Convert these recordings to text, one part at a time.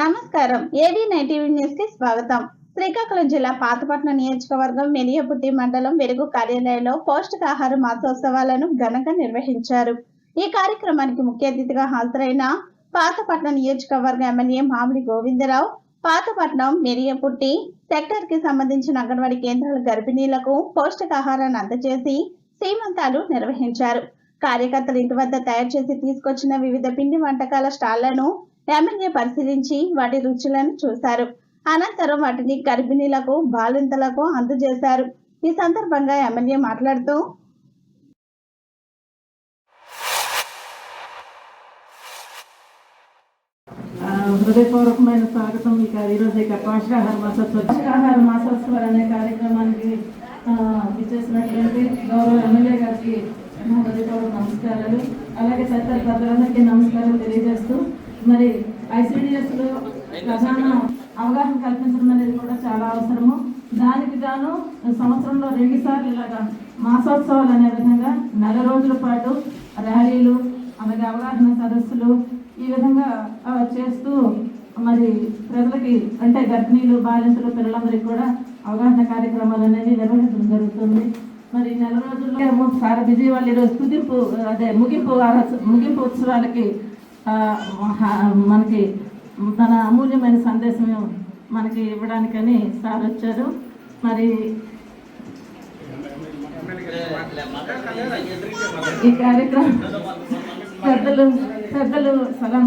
నమస్కారం. ఏడీ నైన్టీవీ న్యూస్కి స్వాగతం. శ్రీకాకుళం జిల్లా పాతపట్నం నియోజకవర్గం మెలియపుట్టి మండలం వెలుగు కార్యాలయంలో పౌష్టికాహార మాసోత్సవాలను ఘనంగా నిర్వహించారు. ఈ కార్యక్రమానికి ముఖ్య అతిథిగా హాజరైన పాతపట్నం నియోజకవర్గ ఎమ్మెల్యే మామిడి గోవిందరావు పాతపట్నం మెరియపుట్టి సెక్టర్కి సంబంధించిన అంగన్వాడీ కేంద్రాల గర్భిణీలకు పౌష్టికాహారాన్ని అందజేసి సీమంతాలు నిర్వహించారు. కార్యకర్తలు ఇంటి వద్ద తయారు చేసి తీసుకొచ్చిన వివిధ పిండి వంటకాల స్టాళ్ళను ఎమ్మెల్యే పరిశీలించి వాటి రుచులను చూశారు. అనంతరం వాటిని గర్భిణీలకు బాలింతలకు అందజేశారు. ఈ సందర్భంగా ఎమ్మెల్యే మాట్లాడుతూ హృదయపూర్వకమైన స్వాగతం. ఇక ఈరోజు ఇక పోషకాహార మాసోత్సవం. పోషకాహార మాసోత్సవాలు అనే కార్యక్రమానికి ఇచ్చేసినటువంటి గౌరవ ఎమ్మెల్యే గారికి హృదయపూర్వక నమస్కారాలు. అలాగే సత్తర్ ప్రజలందరికీ నమస్కారాలు తెలియజేస్తూ మరి ICDS లో ప్రధాన అవగాహన కల్పించడం అనేది కూడా చాలా అవసరము. దానికి గాను సంవత్సరంలో రెండు సార్లు ఇలాగా మాసోత్సవాలు అనే విధంగా నెల రోజుల పాటు ర్యాలీలు అలాగే అవగాహన సదస్సులు ఈ విధంగా చేస్తూ మరి ప్రజలకి అంటే గర్భిణీలు బాలింతలు పిల్లలందరికీ కూడా అవగాహన కార్యక్రమాలు అనేవి నిర్వహించడం జరుగుతుంది. మరి నెల రోజుల్లో సార్ విజయవాడ ఈరోజు కుదింపు అదే ముగింపు ముగింపు ఉత్సవాలకి మనకి తన అమూల్యమైన సందేశం మనకి ఇవ్వడానికని సార్ వచ్చారు. మరి ఈ కార్యక్రమం పెద్దలు పెద్దలు సలాం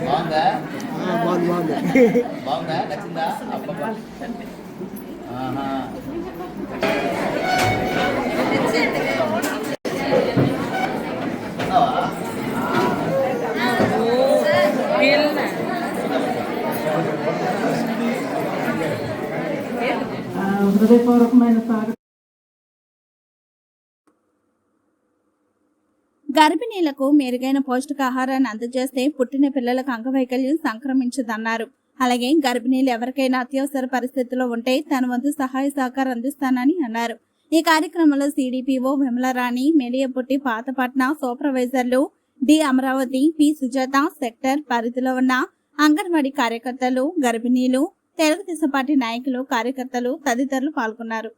బాగుందా. బాగుంది? నచ్చిందా? అబ్బబ్బా. హృదయపూర్వకమైన స్వాగతం గర్భిణీలకు మెరుగైన పౌష్టికాహారాన్ని అందజేస్తే పుట్టిన పిల్లలకు అంగవైకల్యం సంక్రమించదన్నారు. అలాగే గర్భిణీలు ఎవరికైనా అత్యవసర పరిస్థితుల్లో ఉంటే తన వంతు సహాయ సహకారం అందిస్తానని అన్నారు. ఈ కార్యక్రమంలో CDPO Vimalarani మెడియపుట్టి Pathapatna సూపర్వైజర్లు D Amaravati P Sujatha sector పరిధిలో ఉన్న అంగన్వాడీ కార్యకర్తలు గర్భిణీలు తెలుగుదేశం పార్టీ నాయకులు కార్యకర్తలు తదితరులు పాల్గొన్నారు.